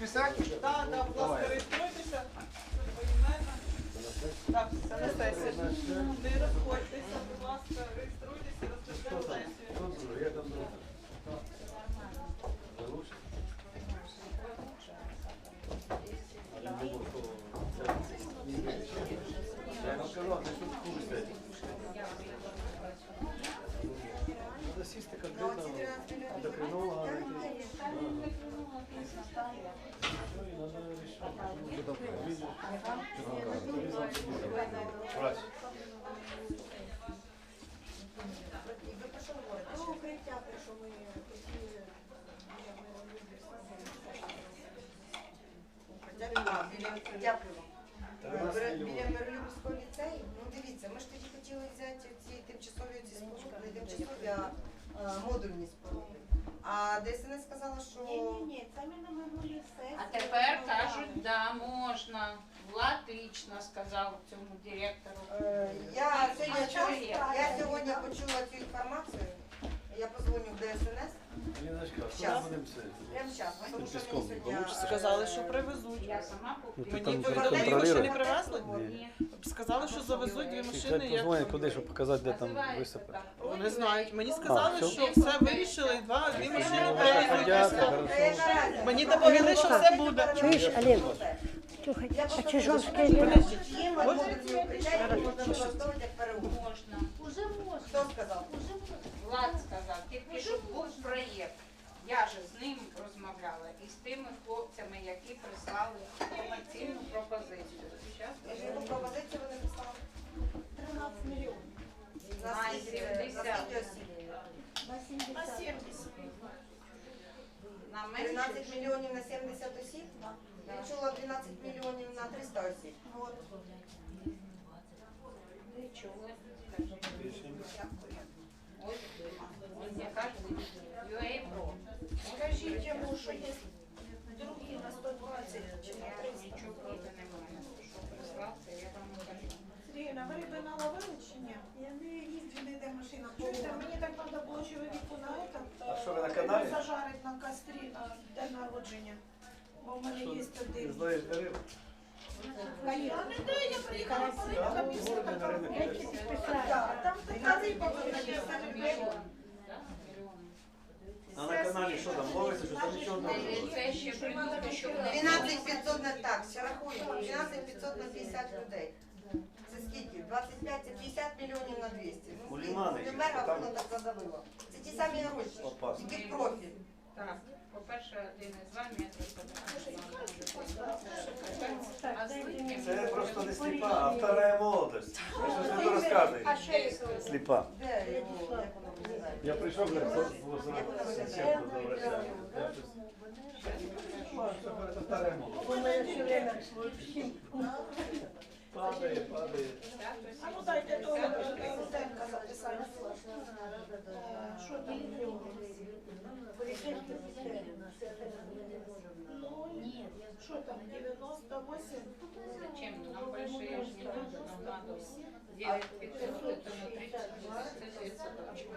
писати? Да, да, будь не тимчасові, а е, модульні споруди. А ДСНС сказала, що Ні, ні, ні, це ми на минулі сесії. А тепер кажуть, да, можна. Влад лично сказав цьому директору. е, я сьогодні А я сьогодні почула цю інформацію. Я позвоню в ДСНС Ліночка, що Щас. ми будемо це? прямо зараз, тому що піском не сьогодні... получиться? Сказали, що привезуть. Я сама купила. Мені там повідомили, контролюєш? що не привезли. Ні. Сказали, що завезуть дві машини. хай Я... позвонять куди, щоб показати, де там висипати. Вони знають. Мені сказали, А, що все? все вирішили, і два, дві машини Ну, привезуть. хорошо. Мені доповіли, що все буде. Чуєш, Олег? Слухай, а чи жорстке люди? Є модульні укриття, які можна використовувати як переулок. Можна. Уже можна. Хто сказав? Уже можна. Влад сказав, тільки що був проєкт. Я ж з ним розмовляла і з тими хлопцями, які прислали комерційну пропозицію. Щас Я ж його пропозицію вони писали. 13 мільйонів. На На на 70. скільки? На 70. на 13 мільйонів на 70 осіб? Я чула 12 мільйонів на 300 осіб. Ви чули? Ось, ось яка ж UA Pro. Скажіть йому, що є другі на 120 чи на Я 300. нічого проти не маю. Що прислав, це я вам кажу. Сергійна, ви риби наловили чи ні? Я не їздю, не йде машина Чуєте, повна. мені так треба було чоловіку на этот, А що ви на каналі? на кострі на день народження. Бо в мене є один. знаєш, де риба? Не де, я приїхала по Я рибкам і в все городі на така. ринок іде. Так, Там така риба вона є, Мільйон. це не Мільйон. А на каналі що там ловиться, що там нічого не Це- ще придумати, що 12 500 на так, ще рахуємо. 12 500 на 50 людей. Це скільки? 25, це 50 мільйонів на 200. Ну, У Лімани ще, Мера воно так задавило. Це ті самі гроші, Опасно. тільки профіль. Так, по-перше, один із вами я А Це просто не сліпа, а вторая молодость. Ви щось не то розказуєте. Сліпа. Я прийшов, говорю, це було Як воно зразу виглядає? сімку до врача. Я щось- що, говорю, це вторая молодость. Падає, падає. А ну дайте того е, Руденка записати. Е, Що там? Ну, що там, 98? Зачем? Нам большие ж не надо, нам надо 9 500, это на 30 это садочек.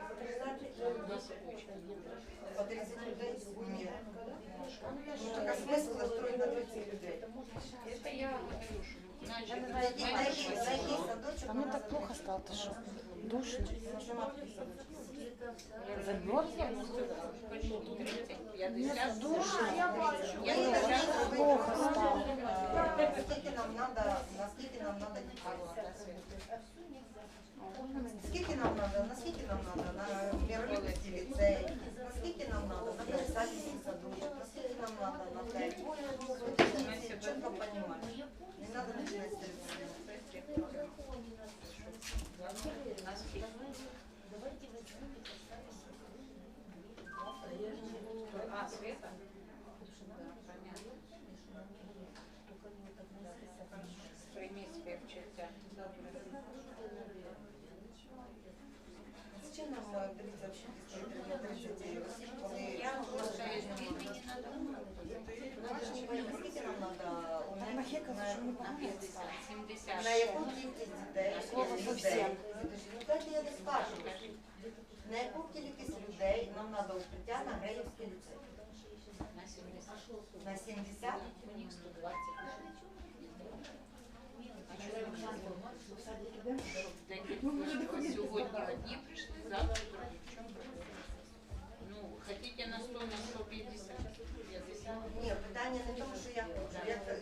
До садочка. По 30 людей? Ні. Ну, так а смисл строить на 30 людей? Это я говорю, что а ну так плохо стало, ты что? Душно. Замерзла? Почти 30, 50. Душно. Я не знаю, плохо стало. Скільки нам надо, наскільки нам надо? Скільки нам надо, наскільки нам надо на Миролюбівський ліцей, наскільки нам надо на Пересадівський садочок, наскільки нам надо на те. Ми чітко розуміємо. Не надо починати з 30. А, Света? Да, понятно. Прийми співчуття. Зачем нам е, дивіться на 30 осіб, коли Я вважаю, що мені надо Наскільки нам надо у них на, на 50, 70. на яку кількість дітей, людей? Дайте я не скажу. На яку кількість людей нам надо укриття на Греївський ліцей? На 70. На 70? У них 120. Сьогодні одні прийшли, завтра? Ну, хотите на 100, на 150? Ні, питання не в тому, що я хочу. Я, е,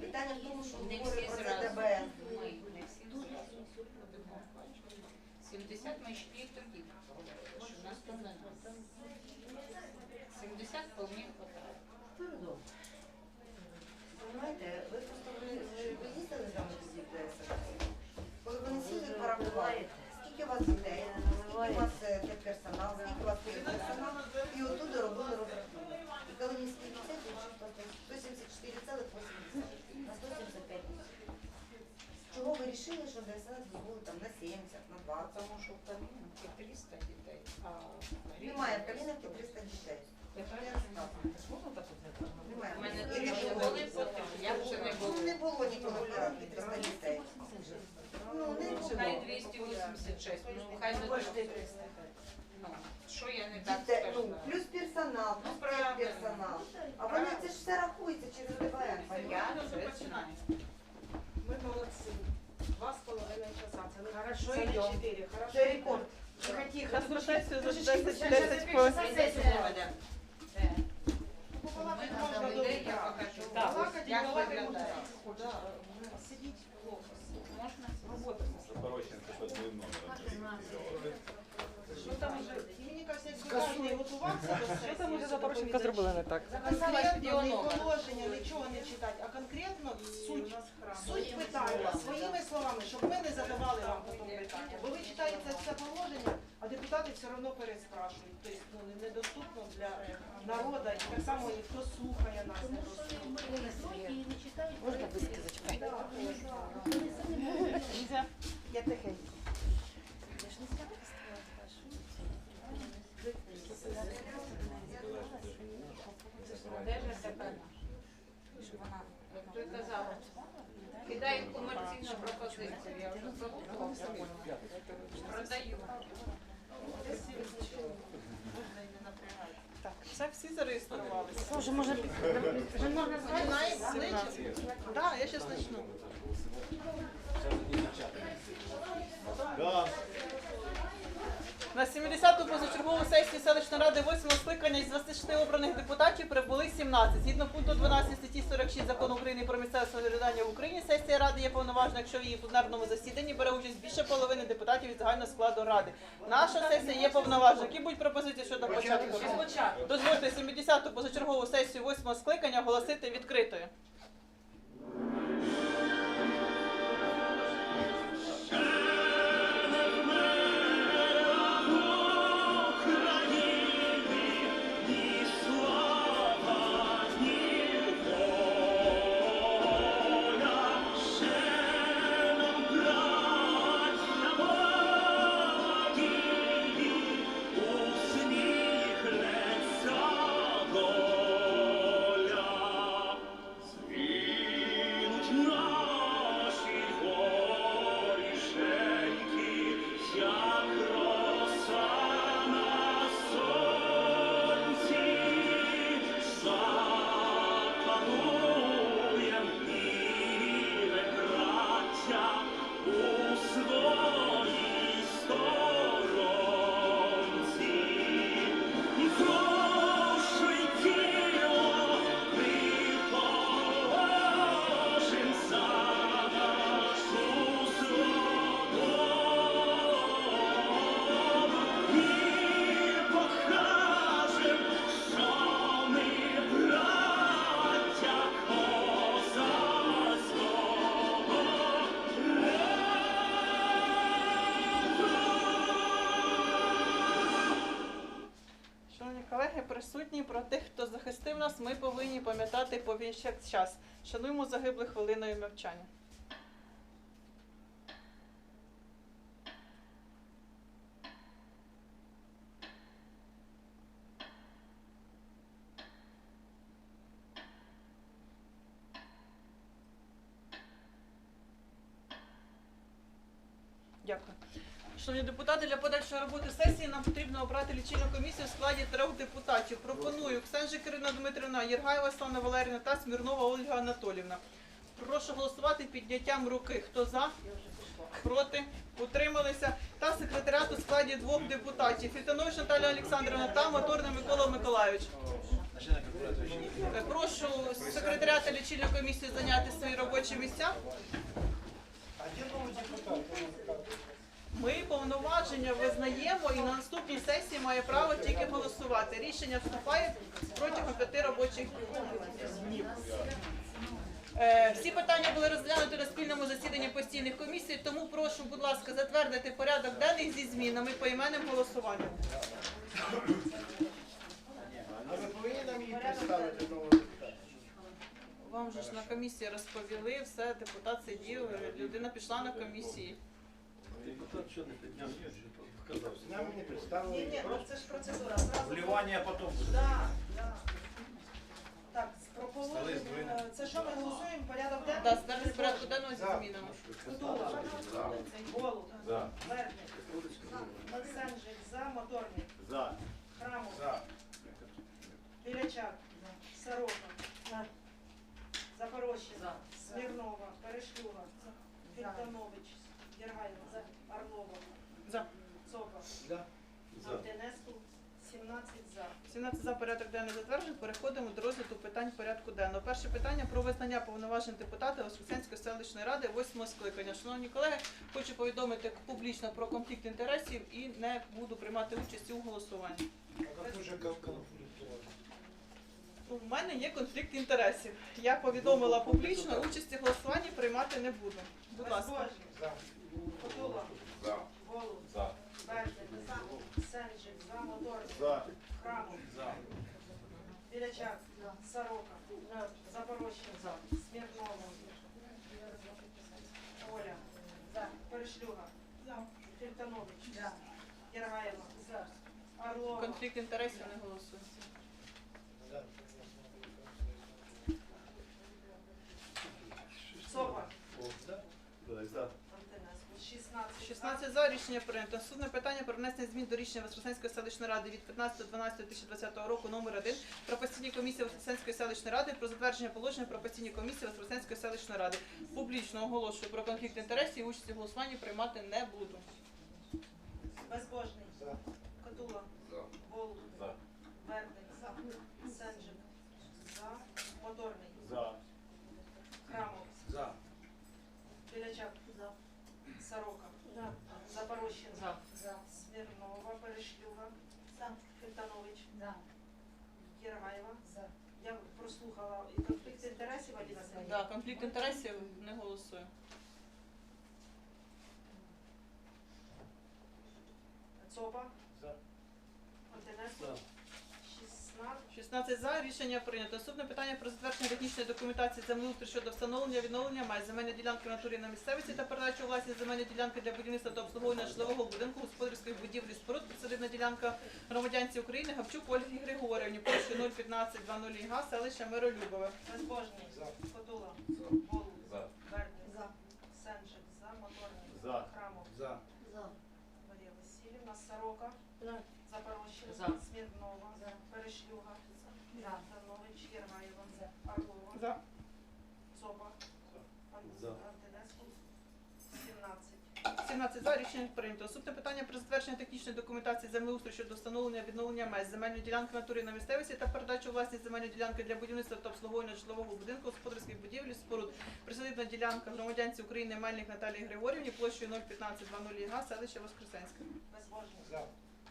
питання в тому, що говорю про зразу. ДБН. Ми не всі зразу. Будемо бачити. 70 ми ще й тоді говорили, що на 100 не надо. 70 вполне хватає. Понимаєте, ви просто ви, ви, ви їздили з нами тоді в ДСН? Коли вони сіли порахували, скільки у вас дітей, скільки у вас е, персонал, скільки у вас персонал, і отуди робили розрахунок. І коли міський ліцей вийшов 174,8 на 175 тисяч. Чого ви вирішили, що ДСН дозволить там на 70, на 20? Тому що в Калинівці 300 дітей, а в Немає в Каліновці 300 дітей. Я розказую. Немає. У мене І три не ще було. були, потім я вже не Ну, було. не було ніколи в Каліновці 300 дітей. Ну, не було. Хай 286, ну хай не 300. Ну, що я не так Дітей, ну, скажу? плюс персонал, Ну, плюс персонал. А вони це ж все рахується через ДБН. Я понятно? це. Ми молодці. Два з половиною часа. Це не Хорошо, це не йдемо. чотири. Хорошо. Це рекорд. На за 10 10 хвилин. Ми на людей я покажу, Балакати, як балакати виглядає. можна. Ну, Сидіть? Робота. Порощенко под моим номером. Що там уже? І готувався до сесії. Що там уже за Порошенка зробили не так? Конкретно не положення, нічого не читати, а конкретно суть, суть питання своїми словами, щоб ми не задавали вам потім питання. Бо ви читаєте це положення, а депутати все одно переспрашують. Тобто ну, недоступно для народу, і так само ніхто слухає нас недоступно. Можна висказати? Я тихенько. Держаться певно. Щоб вона, як той казав, кидає комерційну пропозицію. Я вже продумала. Продаю. Так, це всі зареєструвалися. Вже може вже можна Починаємо Так, я зараз почну. Да. На 70-ту позачергову сесію селищної ради 8 скликання із 26 обраних депутатів прибули 17. Згідно пункту 12 статті 46 закону України про місцеве самоврядування в Україні, сесія ради є повноважна, якщо в її пленарному засіданні бере участь більше половини депутатів від загального складу ради. Наша сесія є повноважна. Які будуть пропозиції щодо початку? Дозвольте 70-ту позачергову сесію 8 скликання оголосити відкритою. Нас, ми повинні пам'ятати повсякчас. Шануємо загиблих хвилиною мовчання. Дякую. Шановні депутати, для подальшої роботи сесії нам потрібно обрати лічильну комісію в складі трьох депутатів. Пропоную Ксенжик Ірина Дмитрівна, Єргаєва Славна Валерівна та Смірнова Ольга Анатолівна. Прошу голосувати підняттям руки. Хто за? Проти? Утрималися. Та секретаріат у складі двох депутатів. Фітанович Наталія Олександрівна та Моторний Микола Миколайович. Прошу секретаріата лічильної комісії зайняти свої робочі місця. Ми повноваження визнаємо і на наступній сесії має право тільки голосувати. Рішення вступає протягом п'яти робочих днів. Е, Всі питання були розглянуті на спільному засіданні постійних комісій, тому прошу, будь ласка, затвердити порядок денний зі змінами по іменним голосуванням. А ви повинні нам її представити депутата? Вам же ж на комісії розповіли, все, депутат сидів, людина пішла на комісії. Депутат що не підняв, вказав. Нам не представили. ні, ну це ж процедура. Зразу Вливання буде. Да, да. Так, про положення. е, Це що ми голосуємо? Порядок денний? Да, затвердити порядку денного зі змінами. Кутула. Голуб. За. Верник. За. Моторник. За. Храмов. За. Білячак. Сорока. Запорожчина. Смірнова. Перешлюга. Фільтанович. Єргаєва. Орлова. За. Цопа. За. За. Антенеску. 17 за. 17 за порядок денний затверджений. Переходимо до розгляду питань порядку денного. Перше питання про визнання повноважень депутата Воскресенської селищної ради восьмого скликання. Шановні колеги, хочу повідомити публічно про конфлікт інтересів і не буду приймати участь у голосуванні. А як У мене є конфлікт інтересів. Я повідомила публічно, участі в голосуванні приймати не буду. Будь ласка. Безбожник. За. Котула. За. Голуб. За. Бердик. Сенджик. За. Моторник. За. Храмов. За. Сорока. Запорожчина. Смирнова, Оля. Перешлюга. Фільтанович. Єргаєва. Орлова. Конфлікт інтересів не голосую. За рішення прийнято. Судне питання про внесення змін до рішення Воскресенської селищної ради від 15.12.2020 року номер 1 про постійні комісії Воскресенської селищної ради про затвердження положення про постійні комісії Воскресенської селищної ради. Публічно оголошую про конфлікт інтересів і участі в голосуванні приймати не буду. Безбожний. За. Котула. За. Голуб. За. Бердик. Сенджик. За. Моторний. За. Храмов. За. Білячак. Сорока. Запорожчина. Смірнова. Перешлюга. Фільтанович. Єргаєва. Я прослухала і конфлікт інтересів один Да, конфлікт інтересів не голосує. ЦОПа. За. Антенеску. За. 16. 16 за рішення прийнято. Наступне питання про затвердження технічної документації землеустрою щодо встановлення відновлення май земельної ділянки в натурі на місцевості та передачу у власність земельної ділянки для будівництва та обслуговування житлового будинку господарських будівлі і споруд присадибна ділянка громадянці України Гавчук Ольгі Григорівні площею 01520 га селище Миролюбове. Безбожний. За. Котула. За. Голуб. За. Бердик. Сенджик. За. Моторний. За. Храмов. За. Марія Васильівна. Сорока. Запорожчина. За. Смірнова. Перешлюга. Фільтанович. Єргаєва. Орлова. За. Цопа. За. Антенеску. 17. 17 за рішення прийнято. Наступне питання про затвердження технічної документації землеустрою щодо встановлення відновлення меж земельної ділянки в натурі на місцевості та передачу у власність земельної ділянки для будівництва та обслуговування житлового будинку господарських будівель і споруд. Присадибна ділянка громадянці України Мельник Наталії Григорівні площею 01520 га селище Воскресенське. Безбожний. За.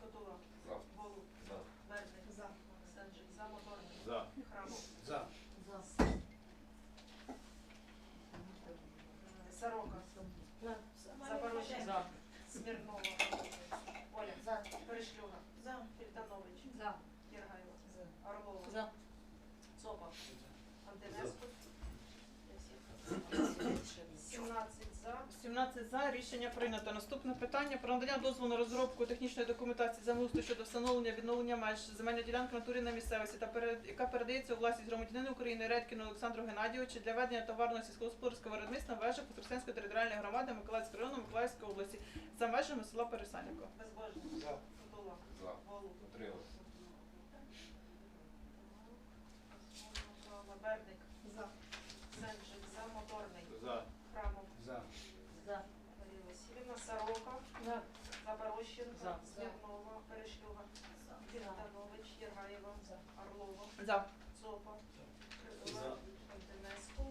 Котула. За. Голуб. За. Бердик. За. Сенджик. За. Моторний. За. Храмов. За. Сорока. Запорожчина. За. Смірнова. Оля. Перешлюга. Фільтанович. Єргаєва. Орлова. За. Цопа. Антенеску. 17 за. 17 16 за рішення прийнято. Наступне питання про надання дозволу на розробку технічної документації землеустрою щодо встановлення відновлення меж земельної ділянки натурі на місцевості, та перед- яка передається у власність громадянину України Редькіну Олександру Геннадійовичу для ведення товарного сільськогосподарського виробництва в межах Воскресенської територіальної громади Миколаївського району Миколаївської області за межами села Пересанівка. Безбожний. За. Кутула. За. Голуб. Берник. За. Сенджик. За. Моторний. За. Храмов. За. За. Марія Васильівна. Сорока. За. Запорощенко. За. Смірнова. Перешлюга. Вінтанович. Єргаєва. Орлова. За. Цопа. За. Антонеску.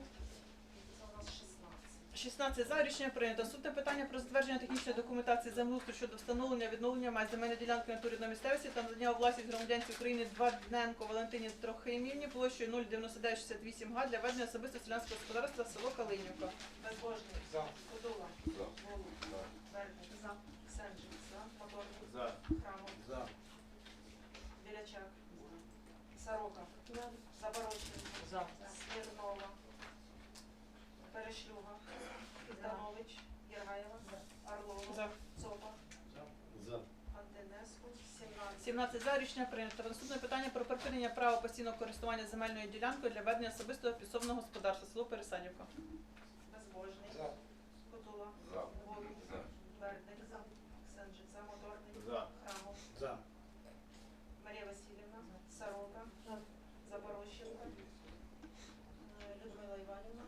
Це у нас 16. 16 за рішення прийнято. Сутне питання про затвердження технічної документації землеустрою щодо встановлення відновлення меж земельної ділянки натурі на місцевості та надання у власність громадянці України Двадненко Валентині Трохимівні площею 09968 га для ведення особисто селянського господарства село Калинівка. Безбожний. За. Кудула. За. Голуб. За. Сенджик. За. Моторний. За. Храмов. За. Білячак. Сорока. Запорожченко. За. Смірнова. Перешлюга. Вітанович. Єргаєва. Орлова. За. Цопа. За. Антонеску. 17. 17 за рішення прийнято. Наступне питання про припинення права постійного користування земельною ділянкою для ведення особистого підсобного господарства село Пересанівка. Безбожний. За. Кутула. За. Голуб. За. Берник. За. Сенджик. За. Моторний. За. Храмов. За. Марія Васильівна. Сорока. Запорощенко. Е, Людмила Іванівна.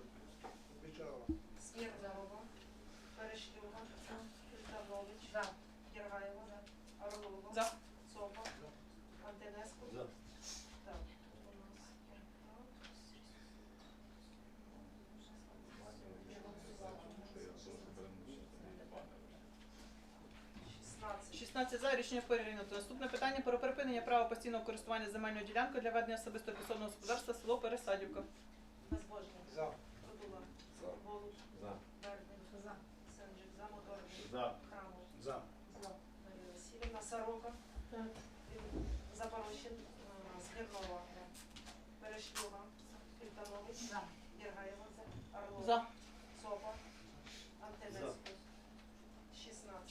Печала. Смірнова. Перешлюга. Вітанович. За. Єргаєва. Орлова. За. Цопа. Антонеску. За. Так, у нас шістнадцять. 16 за рішення прийнято. Наступне питання про припинення права постійного користування земельною ділянкою для ведення особистого підсобного господарства село Пересадівка. Безбожний. За. Кодула. За. Голуб. За. Берник. За. Сенджик. За. Моторний. За. Храмов. За. За. Марія Васильівна. Сорока. Запорощенко. е, Смірнова. Перешлюга. Фільтанович. За. Єргаєва. Орлова. За. Цопа. Антонеску.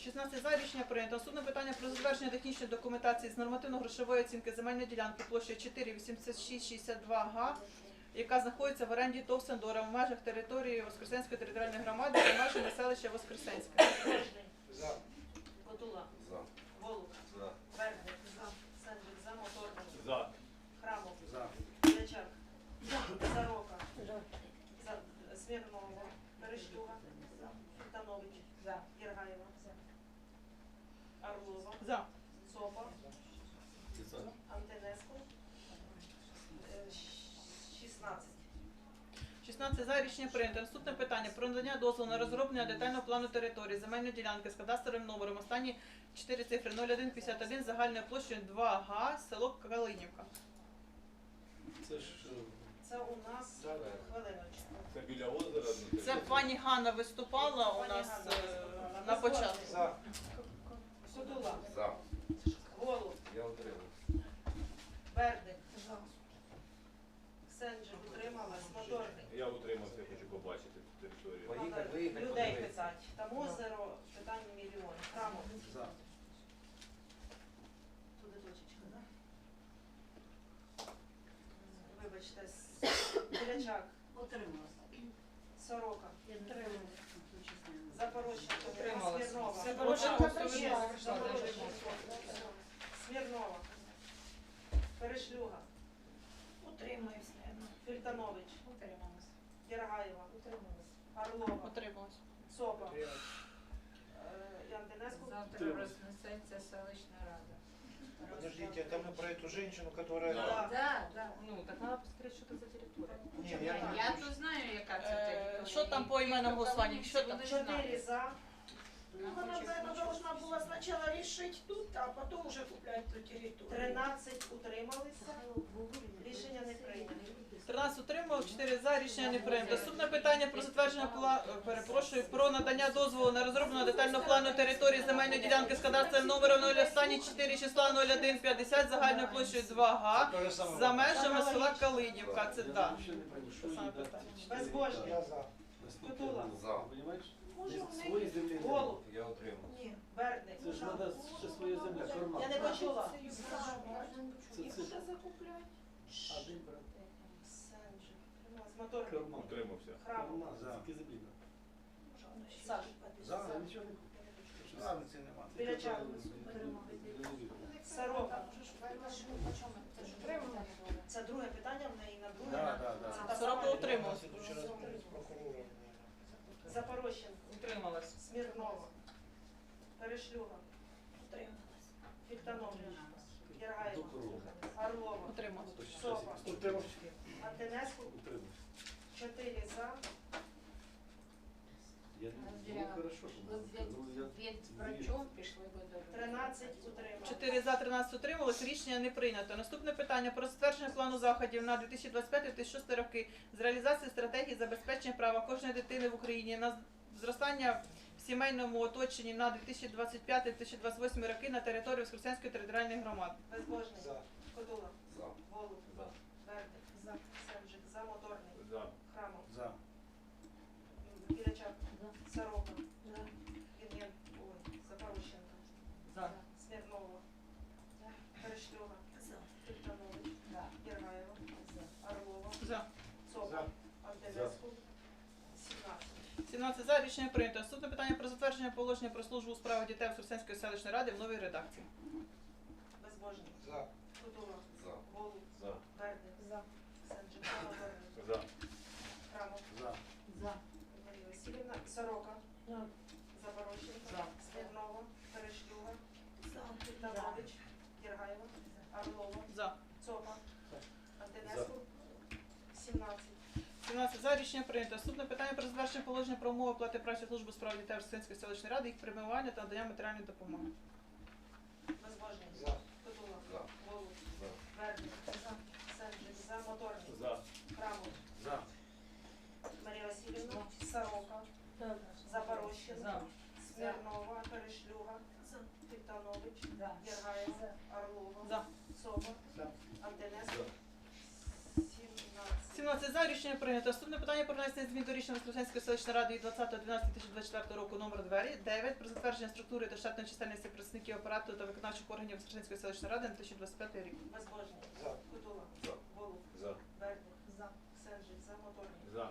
16. 16 за рішення прийнято. Наступне питання про затвердження технічної документації з нормативно-грошової оцінки земельної ділянки площею 48662 га, яка знаходиться в оренді ТОВ «Сандора» в межах території Воскресенської територіальної громади та межами селища Воскресенське. За. Голуб. За. Берник. За. Сенджик. За. Моторний. За. Храмов. За. Білячак. Сорока. За. За. Смірнова. Перешлюга. Фільтанович. За. Єргаєва. Орлова. За. Цопа. Антонеску. Е, щ- 16. 16 за рішення прийнято. Наступне питання про надання дозволу на розроблення детального плану території земельної ділянки з кадастровим номером. Останні 4 цифри 0151 загальною площею 2 га, село Калинівка. Це ж Це у нас Да, да. хвилиночку. це біля озера. Це пані Ганна виступала у нас е, на початку. За. Судула. За. Голуб. Я отримав. Берник. Сенджик утрималась. Моторний. Я утримався, я хочу побачити територію. Людей подивитися. питать. Там озеро, питання мільйон. Храмов. За. Туди точечка, да? Вибачте. с- Білячак. Сорока. Запорожченко. Утрималась. Смірнова. Запорожченко Є. Запорожченко. Смірнова. Перешлюга. Утримуюсь. Фільтанович. Утрималась. Єргаєва. Орлова. Отрималось. Сопа. Е, і Антонеску. Завтра рознесеться селищна рада. Подождите, это мы про эту женщину, которая... Да. Да, да. Ну, так треба посмотрети, що це за територія. Не, я не... Я то знаю, яка це Е, територія. що там по іменам голосування? Що там? Чотири за. Ну, она, наверное, должна была сначала решить тут, а потом уже куплять ту территорию. 13 утрималися. Рішення не прийнято. 13 утримав, 4 за, рішення не прийнято. Наступне питання про затвердження пла... е, перепрошую, про надання дозволу на розроблення детального плану території земельної ділянки з кадастровим номером 0 останні 4 числа 0150 загальною площею 2 га за межами села Калинівка. Це так. Це саме питання. Безбожний. Я за. Кутула. За у Свої неї землі не Голуб. було, я отримав. ні. Бердник. Це ж треба ще своя земля, Їх це вже закупляють. один брат. З. Корма. Утримався. За. Тільки земля. Саш. За, нічого не купив. Разницы нема. Білячак. Сорока. Це. Це друге питання в неї на друге. Да, да, да. Це та Сорока сама утрималась. Вчера с прокурором. Запорощенко. Утрималась. Смірнова. Перешлюга. Фіктанович. Єргаєва. Орлова. Утрималась. Сопа. Утримав. Антенеску. Утримав. Чотири за. Я ну, хорошо. Ну, я- врачом пішли ви до 13 утримали. 4 за 13 утрималось, рішення не прийнято. Наступне питання про затвердження плану заходів на 2025-2026 роки з реалізації стратегії забезпечення права кожної дитини в Україні на зростання в сімейному оточенні на 2025-2028 роки на території Воскресенської територіальної громади. Безбожний. За. Кодула. За. Голуб. За. Бердик. За. Сенджик. За. Моторний. За. Храмов. За. Сорока. Вінген. Ой. Запорощенко. За. Смірнова. Єргаєва. Орлова. За. Цопа. За. Антенеску. 17. 17 за рішення прийнято. Наступне питання про затвердження положення про службу у справах дітей Воскресенської селищної ради в новій редакції. Безбожний. За. Кодула. За. Голуб. За. Бердик. За. За. Моторний. За. За. Марія Васильівна. Сорока. За. Запорощенко. За. Смірнова. Перешлюга. Фіктанович. Єргаєва. Орлова. За. Цопа. Антенеску. 17. 17 за рішення прийнято. Наступне питання про затвердження положення про умови оплати праці служби у справах дітей Воскресенської селищної ради, їх перебування та надання матеріальної допомоги. Безбожний. За. За. Голуб. За. Бердик. За. Марія Васильівна. Сорока. Запорожчин. За. Смирнова. Перешлюга. За. Орлова. За. Орлова. За. Антенеску. 17. 17 за рішення прийнято. Наступне питання про внесення змін до рішення Воскресенської селищної ради від 20.12.2024 року номер 9 про затвердження структури та штатної чисельності представників апарату та виконавчих органів Воскресенської селищної ради на 2025 рік. Безбожний. За. Кутула. За. За. Бердик. За. Сенджик. За. За.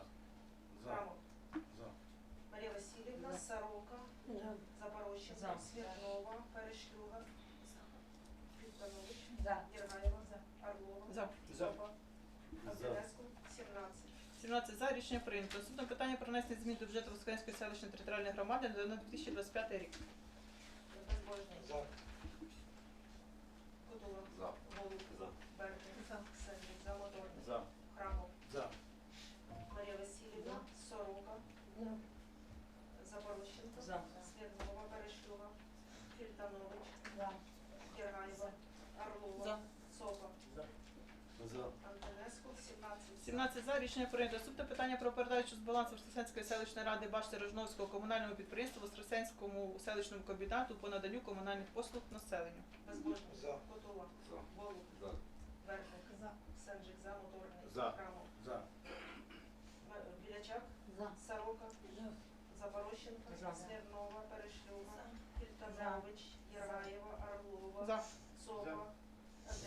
За. Храмов. За. Марія Васильівна. Сорока. За. Запорощенко. За. Смірнова. Перешлюга. Фіктанович. За. Єргаєва. Орлова. За. За. Антенеску. 17. 17 за рішення прийнято. Наступне питання про внесення змін до бюджету Воскресенської селищної територіальної громади на 2025 рік. Безбожний. За. Кутула. За. Голуб. За. Бердик. Сенджик. За. Моторний. За. Храмов. За. Марія Васильівна. Сорока. За. Смірнова. Перешлюга. Фільтанович. За. Єргаєва. Орлова. За. Сопа. За. Антонеску. 17. 17 за рішення прийнято. Наступне питання про передачу з балансу Воскресенської селищної ради башти Рожновського комунальному підприємству Воскресенському селищному комбінату по наданню комунальних послуг населенню. Безбожний. За. За. За. За. Сенджик. За. Моторний. За. За. Білячак. За. Сорока. За. Запорощенко. За. Смірнова. Перешлюга. Фільтанович. Єргаєва. Орлова. За. Сопа.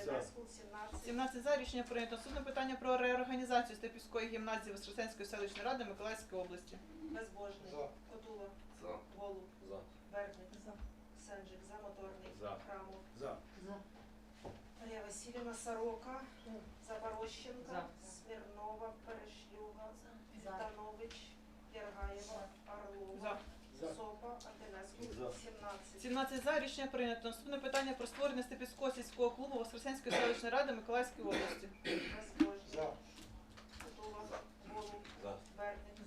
Антонеску. 17. 17 за рішення прийнято. Наступне питання про реорганізацію Степівської гімназії Воскресенської селищної ради Миколаївської області. Безбожний. За. Котула. За. Голуб. За. Бердник. За. Сенджик. За. Моторний. За. Храмов. За. Марія Васильівна Сорока. Запорощенко. За. Смірнова. Перешлюга. За. Фільтанович. Єргаєва. Орлова. За. Сопа. Антонеску. За. 17. 17 за рішення прийнято. Наступне питання про створення Степівського сільського клубу Воскресенської селищної ради Миколаївської області. Безбожний. За. Кутула. Голуб. За. Бердник.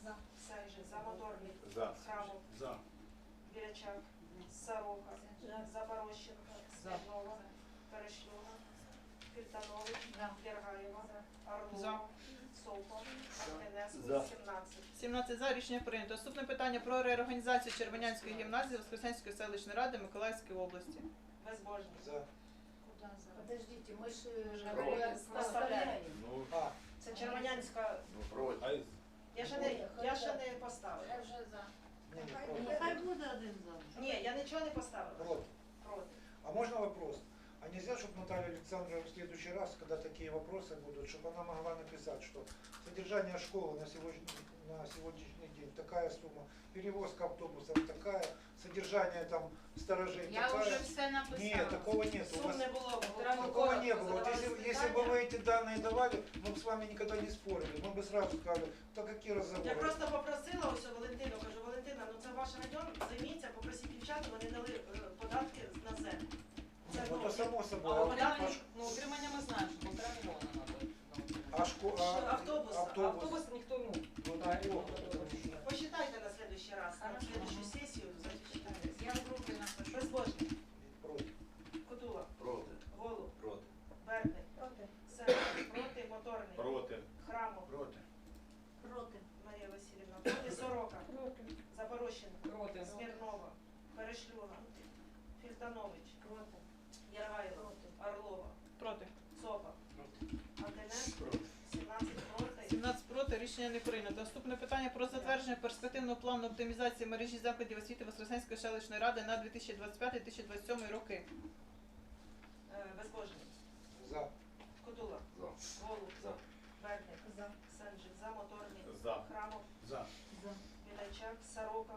За. Білячак. Сорока. Запорощенко. За. Смірнова. Перешлюга. Фільтанович. За. Єргаєва. Орлова. За. За. 17. 17 за рішення прийнято. Наступне питання про реорганізацію Червонянської гімназії Воскресенської селищної ради Миколаївської області. Безбожний. За. Подождите, мы же поставляем. Ну, А. Це Червонянська. Ну, проти. а із- Я ще не, я ще не поставила. Я вже за. Ні, ні, Хай буде один за. Ні, я нічого не поставила. Проти. Проти. А можно вопрос? А нельзя, чтобы Наталья Александровна в следующий раз, когда такие вопросы будут, чтобы она могла написать, что содержание школы на сегодняшний, на сегодняшний день такая сумма, перевозка автобусов такая, содержание там сторожей Я такая. вже все написала. Нет, такого нет. У Сум вас не було. такого не было. Вот если, если бы вы эти данные давали, мы бы с вами никогда не спорили. Мы бы сразу сказали, да какие Я разговоры. просто попросила ось Валентину, кажу, Валентина, ну це ваш район, займіться, попросіть дівчат, вони дали е, податки на землю. Це Ну, то само собой. А А, утримання, ну, утримання ми знаємо, що полтора мільйона треба. а шко- а- автобус, автобус. Автобус ніхто ну, Ну, плохо, потому что- Посчитайте на следующий раз, на следующую сессию, зачитайте. Я в групі напишу. Безбожник, Против. Кутула, Проти. Голуб, Проти. Берник, Сенчик, проти, Моторний, Проти. Храмов, Проти. проти, Марія Васильівна, проти, Сорока, Проти. Запорощина, проти. Смірнова, Перешлюга, Фільтанович, проти, Яргаєва, Орлова, Проти. Цопа, Проти. 17 проти. 17 проти, рішення не прийнято. Наступне питання про затвердження перспективного плану оптимізації мережі закладів освіти Воскресенської селищної ради на 2025-2027 роки. Е, Безбожний, За. Кутула, За. Голуб, За. Берник, Сенжик, За, Моторний, За. Храмов, За. Білайчак, Сорока,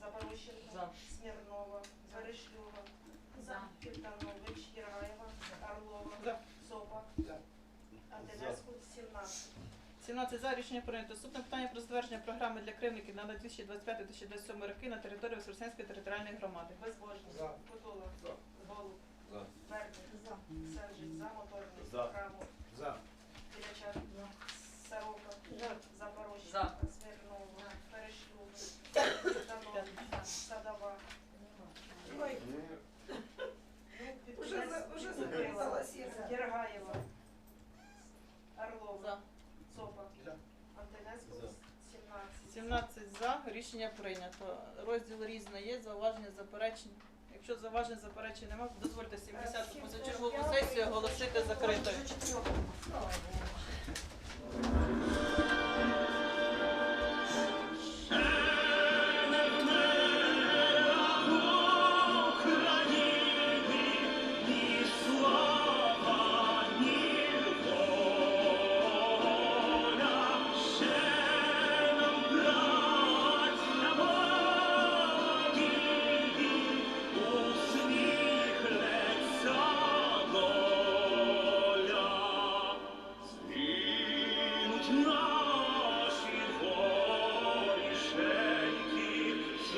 Запорощенко, Смірнова, Верешлюга, За. Фільтанович, Єраєва, Орлова, За. Сопа, За. Антонеску, 17. 17 за рішення прийнято. Наступне питання про затвердження програми для кривників на 2025-2027 роки на території Воскресенської територіальної громади. Безбожний, За. Кутула, За. Голуб, За. Берник, Сенжик, За, Моторний, За. Храмов, За. Білячак, Сорока, Запорожжя, За. Смірнова, Перешлюга, Фільтанович, Садова. Ой, ну, Уже за- уже записалась я. Орлова, За. Цопа. Антонеску, 17. 17 за рішення прийнято. Розділ різне є, зауваження, заперечення. Якщо зауважень, заперечень немає, дозвольте 70 позачергову сесію оголосити закритою.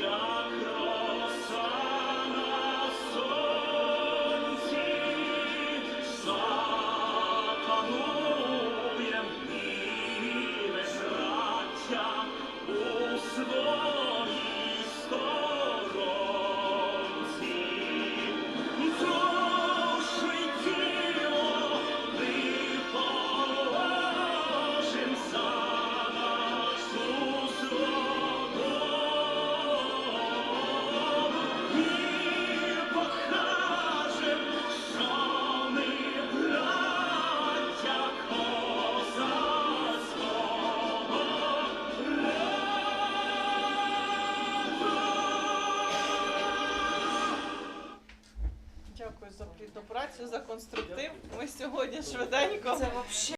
Дякую за конструктив. Ми сьогодні швиденько.